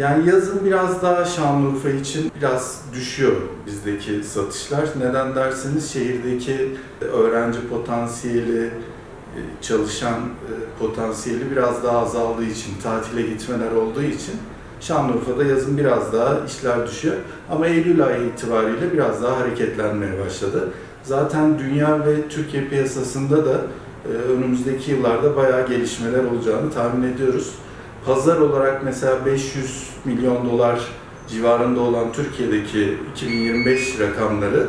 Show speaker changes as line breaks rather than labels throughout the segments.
Yani yazın biraz daha Şanlıurfa için biraz düşüyor bizdeki satışlar. Neden derseniz şehirdeki öğrenci potansiyeli, e, çalışan e, potansiyeli biraz daha azaldığı için, tatile gitmeler olduğu için Şanlıurfa'da yazın biraz daha işler düşüyor. Ama Eylül ayı itibariyle biraz daha hareketlenmeye başladı. Zaten dünya ve Türkiye piyasasında da e, önümüzdeki yıllarda bayağı gelişmeler olacağını tahmin ediyoruz. Pazar olarak mesela 500 milyon dolar civarında olan Türkiye'deki 2025 rakamları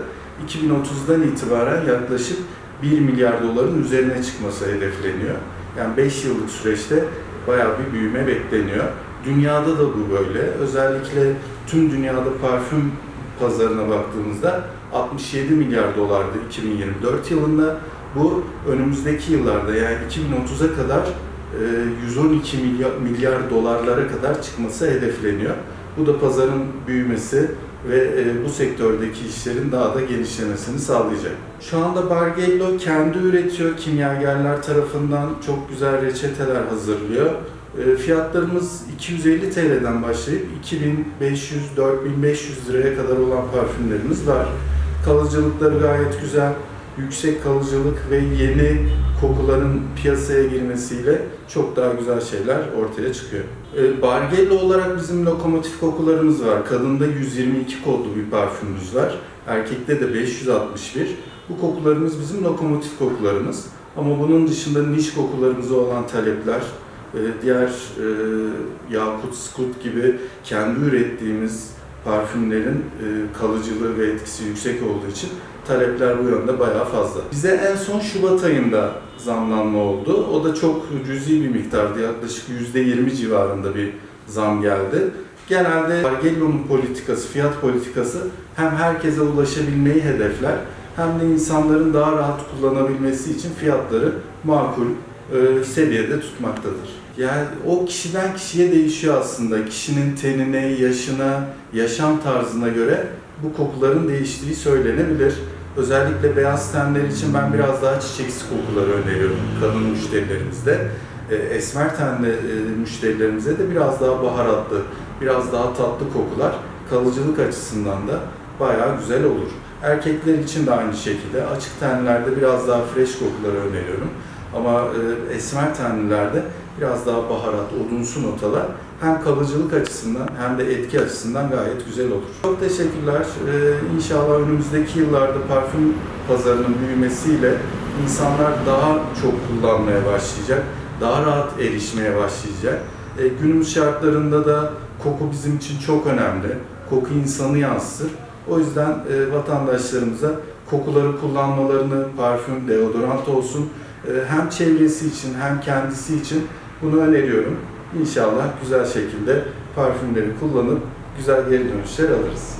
2030'dan itibaren yaklaşık 1 milyar doların üzerine çıkması hedefleniyor. Yani 5 yıllık süreçte bayağı bir büyüme bekleniyor. Dünyada da bu böyle. Özellikle tüm dünyada parfüm pazarına baktığımızda 67 milyar dolardı 2024 yılında. Bu önümüzdeki yıllarda yani 2030'a kadar 112 milyar, milyar dolarlara kadar çıkması hedefleniyor. Bu da pazarın büyümesi ve e, bu sektördeki işlerin daha da genişlemesini sağlayacak. Şu anda Bargello kendi üretiyor, kimyagerler tarafından çok güzel reçeteler hazırlıyor. E, Fiyatlarımız 250 TL'den başlayıp 2500-4500 liraya kadar olan parfümlerimiz var. Kalıcılıkları gayet güzel, yüksek kalıcılık ve yeni kokuların piyasaya girmesiyle çok daha güzel şeyler ortaya çıkıyor. E, Bargello olarak bizim lokomotif kokularımız var. Kadında 122 kodlu bir parfümümüz var. Erkekte de 561. Bu kokularımız bizim lokomotif kokularımız. Ama bunun dışında niş kokularımıza olan talepler, e, diğer e, Yakut, Skut gibi kendi ürettiğimiz parfümlerin e, kalıcılığı ve etkisi yüksek olduğu için talepler bu yönde bayağı fazla. Bize en son Şubat ayında zamlanma oldu. O da çok cüzi bir miktardı. Yaklaşık %20 civarında bir zam geldi. Genelde Bargello'nun politikası, fiyat politikası hem herkese ulaşabilmeyi hedefler hem de insanların daha rahat kullanabilmesi için fiyatları makul e, seviyede tutmaktadır. Yani o kişiden kişiye değişiyor aslında. Kişinin tenine, yaşına, yaşam tarzına göre bu kokuların değiştiği söylenebilir. Özellikle beyaz tenler için ben biraz daha çiçeksi kokuları öneriyorum kadın müşterilerimizde. E, Esmer tenli e, müşterilerimize de biraz daha baharatlı, biraz daha tatlı kokular kalıcılık açısından da bayağı güzel olur. Erkekler için de aynı şekilde açık tenlerde biraz daha fresh kokuları öneriyorum. Ama e, esmer tenlilerde biraz daha baharat, odunsu notalar hem kalıcılık açısından hem de etki açısından gayet güzel olur. Çok teşekkürler. Ee, inşallah önümüzdeki yıllarda parfüm pazarının büyümesiyle insanlar daha çok kullanmaya başlayacak, daha rahat erişmeye başlayacak. Ee, günümüz şartlarında da koku bizim için çok önemli. Koku insanı yansıtır. O yüzden e, vatandaşlarımıza kokuları kullanmalarını, parfüm, deodorant olsun, e, hem çevresi için hem kendisi için bunu öneriyorum. İnşallah güzel şekilde parfümleri kullanıp güzel geri dönüşler alırız.